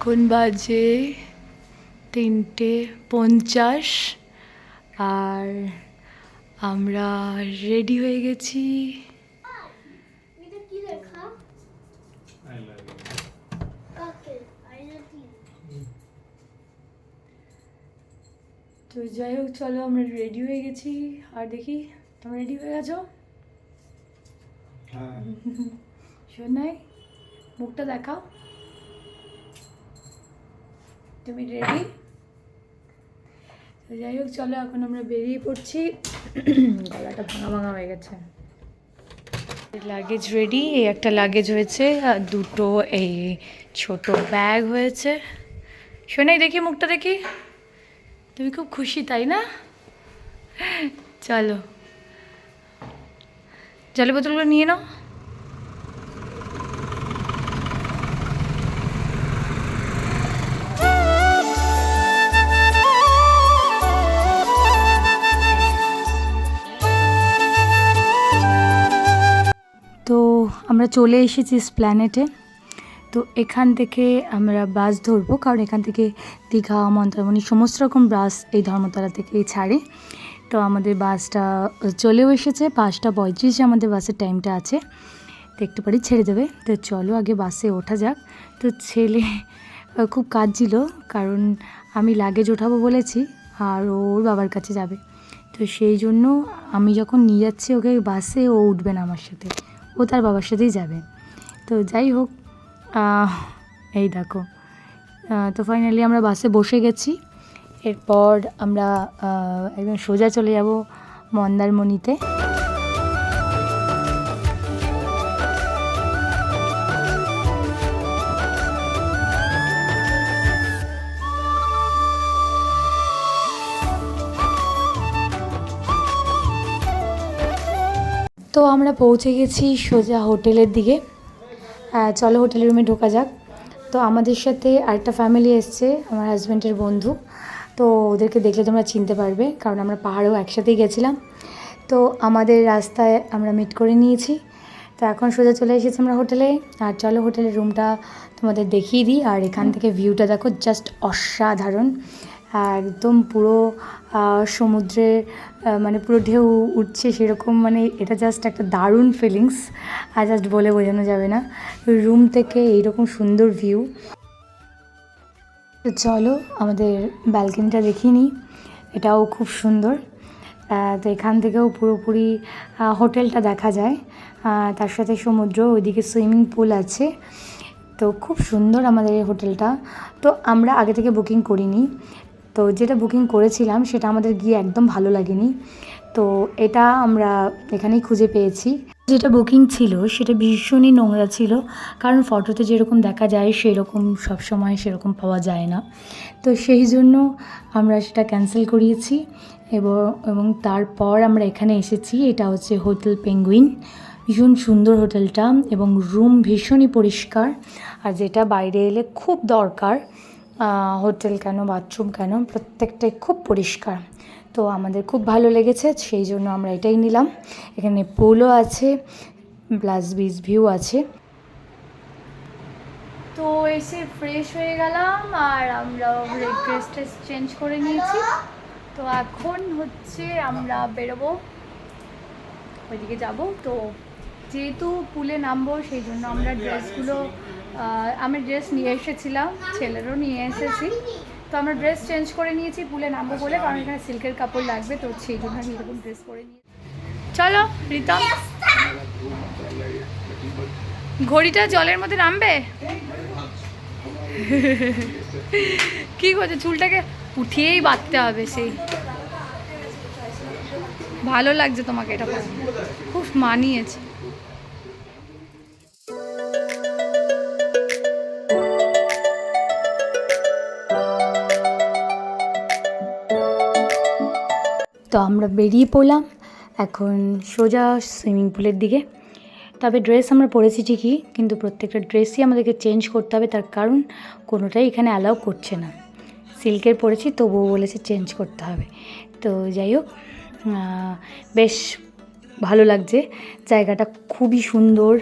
এখন বাজে তিনটে পঞ্চাশ আর আমরা রেডি হয়ে গেছি। তো যাই হোক চলো আমরা রেডি হয়ে গেছি। আর দেখি তোমরা রেডি হয়ে গেছো শোনাই মুখটা দেখাও। তুমি রেডি তো যাই হোক, চলো এখন আমরা বেরিয়ে পড়ছি। গলাটা ভাঙা ভাঙা হয়ে গেছে। লাগেজ রেডি এই একটা লাগেজ হয়েছে, আর দুটো এই ছোট ব্যাগ হয়েছে। শোনাই দেখি মুখটা দেখি। তুমি খুব খুশি, তাই না? চলো। জলের বোতলগুলো নিয়ে নাও। আমরা চলে এসেছি প্ল্যানেটে। তো এখান থেকে আমরা বাস ধরবো, কারণ এখান থেকে দীঘা, মন্দারমণি, সমস্ত রকম বাস এই ধর্মতলা থেকেই ছাড়ে। তো আমাদের বাসটা চলেও এসেছে। পাঁচটা পঁয়ত্রিশে আমাদের বাসের টাইমটা আছে, তো একটু পরেই ছেড়ে দেবে। তো চলো আগে বাসে ওঠা যাক। তো ছেলে খুব কাঁদছিল, কারণ আমি লাগেজ ওঠাবো বলেছি, আর ওর বাবার কাছে যাবে। তো সেই জন্য আমি যখন নিয়ে যাচ্ছি ওকে, বাসে ও উঠবে না আমার সাথে। ও তার বাবার সাথেই যাবে। তো যাই হোক এই দেখো তো ফাইনালি আমরা বাসে বসে গেছি। এরপর আমরা একদম সোজা চলে যাব মন্দারমণিতে। তো আমরা পৌঁছে গেছি সোজা হোটেলের দিকে। চলো হোটেলের রুমে ঢোকা যাক। তো আমাদের সাথে আরেকটা ফ্যামিলি এসছে আমার হাজব্যান্ডের বন্ধু। তো ওদেরকে দেখলে তোমরা চিনতে পারবে কারণ আমরা পাহাড়েও একসাথেই গেছিলাম। তো আমাদের রাস্তায় আমরা মিট করে নিয়েছি। তো এখন সোজা চলে এসেছি আমরা হোটেলে। আর চলো হোটেলের রুমটা তোমাদের দেখিয়ে দিই। আর এখান থেকে ভিউটা দেখো জাস্ট অসাধারণ। একদম পুরো আহ, সমুদ্রের মানে পুরো ঢেউ উঠছে সেরকম মানে এটা জাস্ট একটা দারুণ ফিলিংস আর জাস্ট বলে বোঝানো যাবে না। রুম থেকে এইরকম সুন্দর ভিউ তো চলো আমাদের ব্যালকনিটা দেখিয়ে নিই। এটাও খুব সুন্দর। তো এখান থেকেও পুরোপুরি হোটেলটা দেখা যায়। তার সাথে সমুদ্র ওইদিকে সুইমিং পুল আছে। তো খুব সুন্দর আমাদের এই হোটেলটা। তো আমরা আগে থেকে বুকিং করিনি। তো যেটা বুকিং করেছিলাম, সেটা আমাদের গিয়ে একদম ভালো লাগেনি। তো এটা আমরা এখানেই খুঁজে পেয়েছি। যেটা বুকিং ছিল, সেটা ভীষণই নোংরা ছিল। কারণ ফটোতে যেরকম দেখা যায়, সেরকম সবসময় সেরকম পাওয়া যায় না। তো সেই জন্য আমরা সেটা ক্যান্সেল করিয়েছি এবং এবং তারপর আমরা এখানে এসেছি। এটা হচ্ছে হোটেল পেঙ্গুইন ভীষণ সুন্দর হোটেলটা এবং রুম ভীষণই পরিষ্কার। আর যেটা বাইরে এলে খুব দরকার হোটেল কেন, বাথরুম কেন, প্রত্যেকটাই খুব পরিষ্কার। তো আমাদের খুব ভালো লেগেছে, সেই জন্য আমরা এটাই নিলাম। এখানে পুলও আছে প্লাস বিচ ভিউ আছে। তো এসে ফ্রেশ হয়ে গেলাম, আর আমরা ড্রেস ট্রেস চেঞ্জ করে নিয়েছি। তো এখন হচ্ছে আমরা বেরোবো। ওইদিকে যাব। তো যেহেতু পুলে নামবো, সেই জন্য আমরা ড্রেসগুলো আমি ড্রেস নিয়ে এসেছিলাম, ছেলেরও নিয়ে এসেছি। তো আমরা ড্রেস চেঞ্জ করে নিয়েছি পুলে নামবো বলে, কারণ এখানে সিল্কের কাপড় লাগবে, তো সেই জন্য আমি এরকম ড্রেস পরে নিয়েছি। চলো রিতম ঘড়িটা জলের মধ্যে নামবে? কি করছে? চুলটাকে উঠিয়েই বাঁধতে হবে সেই। ভালো লাগছে তোমাকে এটা খুব মানিয়েছে। আমরা বেরিয়ে পড়লাম এখন সোজা সুইমিং পুলের দিকে। তবে ড্রেস আমরা পরেছি ঠিকই, কিন্তু প্রত্যেকটা ড্রেসই আমাদেরকে চেঞ্জ করতে হবে, তার কারণ কোনোটাই এখানে অ্যালাউ করছে না। সিল্কের পরেছি, তবুও বলেছে চেঞ্জ করতে হবে। তো যাই হোক বেশ ভালো লাগছে। জায়গাটা খুবই সুন্দর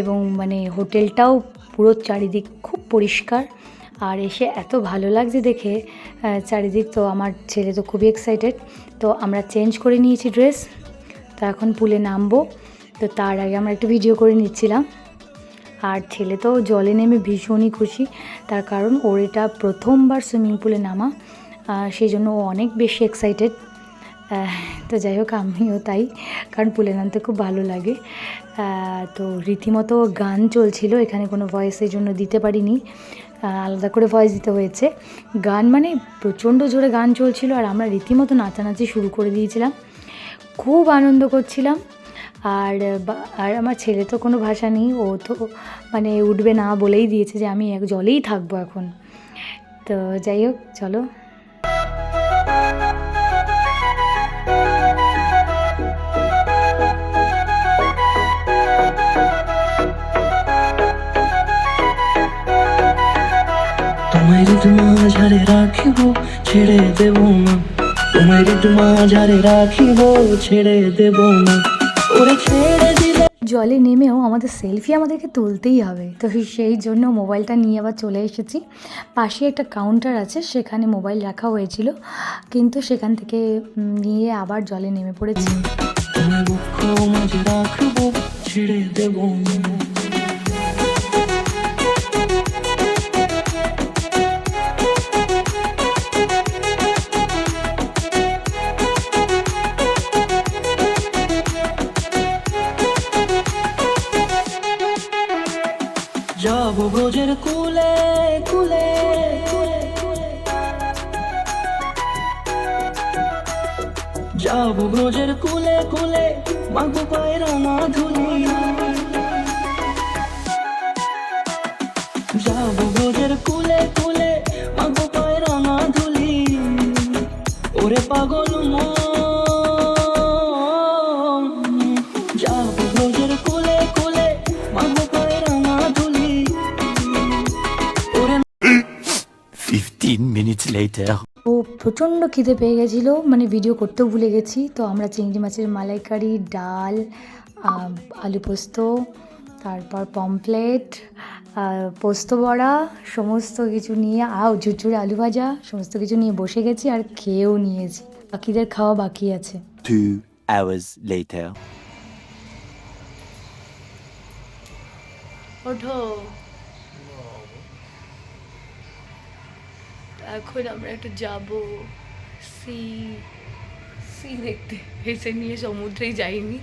এবং মানে হোটেলটাও পুরো চারিদিক খুব পরিষ্কার। আর এসে এত ভালো লাগছে দেখে চারিদিক তো আমার ছেলে তো খুবই এক্সাইটেড তো আমরা চেঞ্জ করে নিয়েছি ড্রেস তো এখন পুলে নামবো। তো তার আগে আমরা একটু ভিডিও করে নিচ্ছিলাম। আর ছেলে তো জলে নেমে ভীষণই খুশি, তার কারণ ওর এটা প্রথমবার সুইমিং পুলে নামা সেই জন্য ও অনেক বেশি এক্সাইটেড তো যাই হোক, আমিও তাই, কারণ পুলে নামতে খুব ভালো লাগে। তো রীতিমতো গান চলছিল, এখানে কোনো ভয়েস এই জন্য দিতে পারিনি। আলাদা করে ভয়েস দিতে হয়েছে। গান মানে প্রচণ্ড জোরে গান চলছিল আর আমরা রীতিমতো নাচানাচি শুরু করে দিয়েছিলাম। খুব আনন্দ করছিলাম। আর আর আমার ছেলে তো কোনো ভাষা নেই, ও তো মানে উঠবে না বলেই দিয়েছে যে আমি এক জলেই থাকব এখন। তো যাই হোক, চলো। তোমায় ঋতু মাঝারে রাখিব ছেড়ে দেব না। তোমায় ঋতু মাঝারে রাখিব ছেড়ে দেব না। ওরে ছেড়ে দিলে জলে নেমেও আমাদের সেলফি আমাদেরকে তুলতেই হবে। তো সেই জন্য মোবাইলটা নিয়ে আবার চলে এসেছি। পাশে একটা কাউন্টার আছে সেখানে মোবাইল রাখা হয়েছিল। কিন্তু সেখান থেকে নিয়ে আবার জলে নেমে পড়েছি। ছেড়ে দেব ব্রজের কুলে কুলে। যাব ব্রজের কুলে কুলে, মাগো পায়ের মাধুলি যাব ব্রজের কুলে কুলে, মাগো পায়ের মাধুলি ওরে পাগল মন। Later. ও প্রচণ্ড খিদে পেয়ে গেছিল মানে ভিডিও করতেও ভুলে গেছি তো আমরা চিংড়ি মাছের মালাইকারি ডাল আলু পোস্ত তারপর পমপ্লেট পোস্ত বড়া সমস্ত কিছু নিয়ে আও ঝুরঝুরে আলু ভাজা সমস্ত কিছু নিয়ে বসে গেছি আর খেয়েও নিয়েছি বাকিদের খাওয়া বাকি আছে hours later. ওঠো এখন আমরা একটু যাব সি সি দেখতে। এসে নিয়ে সমুদ্রেই যাইনি।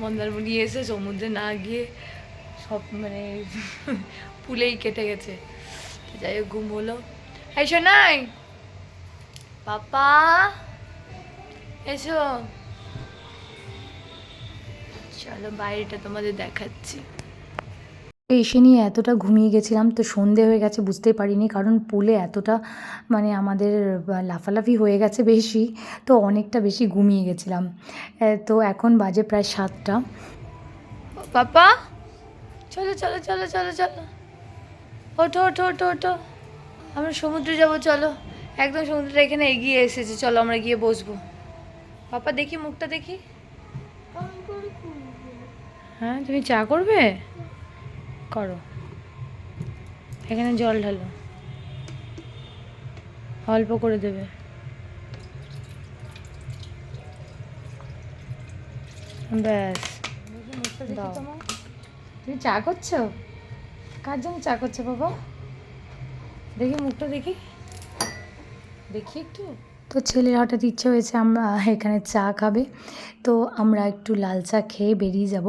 মন্দারমণি এসে সমুদ্রে না গিয়ে সব মানে পুলেই কেটে গেছে। যাই হোক, ঘুম হলো। এই শোনাই পাপা! এসো। চলো বাইরেটা তোমাদের দেখাচ্ছি। এসে নিয়ে এতটা ঘুমিয়ে গেছিলাম তো সন্ধে হয়ে গেছে বুঝতে পারিনি। কারণ পুলে এতটা মানে আমাদের লাফালাফি হয়ে গেছে বেশি তো অনেকটা বেশি ঘুমিয়ে গেছিলাম। তো এখন বাজে প্রায় সাতটা। পাপা? চলো চলো চলো চলো চলো। ওঠো ওঠো ওঠো ওঠো। আমরা সমুদ্রে যাব চলো। একদম সমুদ্রটা এখানে এগিয়ে এসেছে চলো আমরা গিয়ে বসবো। পাপা দেখি মুখটা দেখি। হ্যাঁ তুমি চা করবে? করো। এখানে জল ঢালো। অল্প করে দেবে। ব্যাস। তুমি চা করছ? কার জন্য চা করছ বাবা? দেখি মুখটা দেখি। দেখি একটু। তো ছেলের হঠাৎ ইচ্ছে হয়েছে আমরা এখানে চা খাবে। তো আমরা একটু লাল চা খেয়ে বেরিয়ে যাব।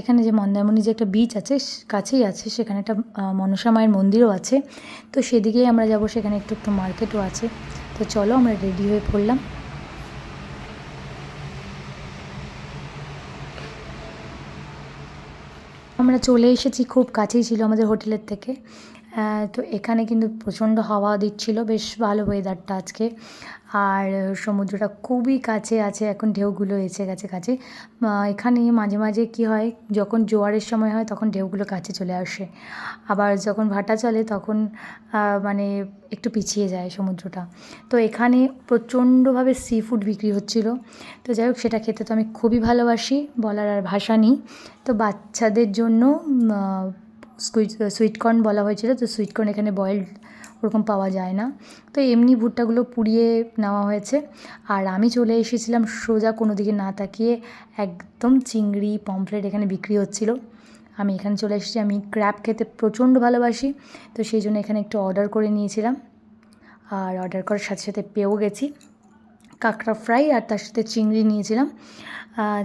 এখানে যে মন্দারমণি যে একটা বিচ আছে কাছেই আছে, সেখানে একটা মনসা মায়ের মন্দিরও আছে। তো সেদিকেই আমরা যাব, সেখানে একটু একটু মার্কেটও আছে। তো চলো আমরা রেডি হয়ে পড়লাম। আমরা চলে এসেছি, খুব কাছেই ছিল আমাদের হোটেলের থেকে। তো এখানে কিন্তু প্রচণ্ড হাওয়া দিচ্ছিল। বেশ ভালো ওয়েদারটা আজকে। আর সমুদ্রটা খুবই কাছে আছে, এখন ঢেউগুলো এসে গেছে কাছে। এখানে মাঝে মাঝে কি হয়, যখন জোয়ারের সময় হয়, তখন ঢেউগুলো কাছে চলে আসে। আবার যখন ভাটা চলে, তখন মানে একটু পিছিয়ে যায় সমুদ্রটা। তো এখানে প্রচণ্ডভাবে সি ফুড বিক্রি হচ্ছিল। তো যাই হোক, সেটা খেতে তো আমি খুবই ভালোবাসি, বলার আর ভাষা নেই। তো বাচ্চাদের জন্য সুইট সুইটকর্ন বলা হয়েছিল, তো সুইটকর্ন এখানে বয়েলড ওরকম পাওয়া যায় না। তো এমনি ভুট্টাগুলো পুড়িয়ে নেওয়া হয়েছে। আর আমি চলে এসেছিলাম সোজা কোনো দিকে না তাকিয়ে একদম চিংড়ি, পমফ্রেট এখানে বিক্রি হচ্ছিল। আমি এখানে চলে এসেছি, আমি ক্র্যাব খেতে প্রচণ্ড ভালোবাসি, তো সেই জন্য এখানে একটু অর্ডার করে নিয়েছিলাম। আর অর্ডার করার সাথে সাথে পেয়েও গেছি। কাঁকড়া ফ্রাই আর তার সাথে চিংড়ি নিয়েছিলাম।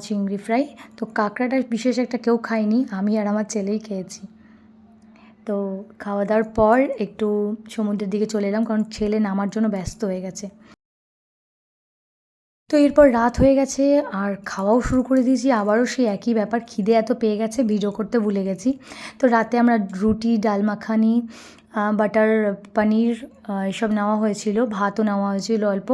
চিংড়ি ফ্রাই তো কাঁকড়াটা বিশেষ একটা কেউ খায়নি, আমি আর আমার ছেলেই খেয়েছি। তো খাওয়া দাওয়ার পর একটু সমুদ্রের দিকে চলে এলাম, কারণ ছেলে নামার জন্য ব্যস্ত হয়ে গেছে। তো এরপর রাত হয়ে গেছে, আর খাওয়াও শুরু করে দিয়েছি। আবারও সেই একই ব্যাপার, খিদে এত পেয়ে গেছে ভিডিও করতে ভুলে গেছি। তো রাতে আমরা রুটি, ডাল মাখানি বাটার পনির এসব নেওয়া হয়েছিল। ভাতও নেওয়া হয়েছিল অল্প।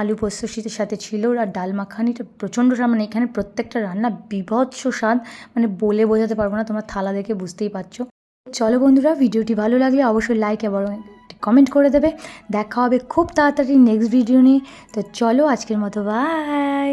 আলু পোস্ত শীতের সাথে ছিল, আর ডাল মাখানিটা প্রচণ্ড মানে এখানে প্রত্যেকটা রান্না বিভৎস স্বাদ। মানে বলে বোঝাতে পারব না, তোমরা থালা দেখে বুঝতেই পারছ। চলো বন্ধুরা, ভিডিওটি ভালো লাগলে অবশ্যই লাইক এবং কমেন্ট করে দেবে। দেখা হবে খুব তাড়াতাড়ি নেক্সট ভিডিও নিয়ে। তো চলো আজকের মতো বাই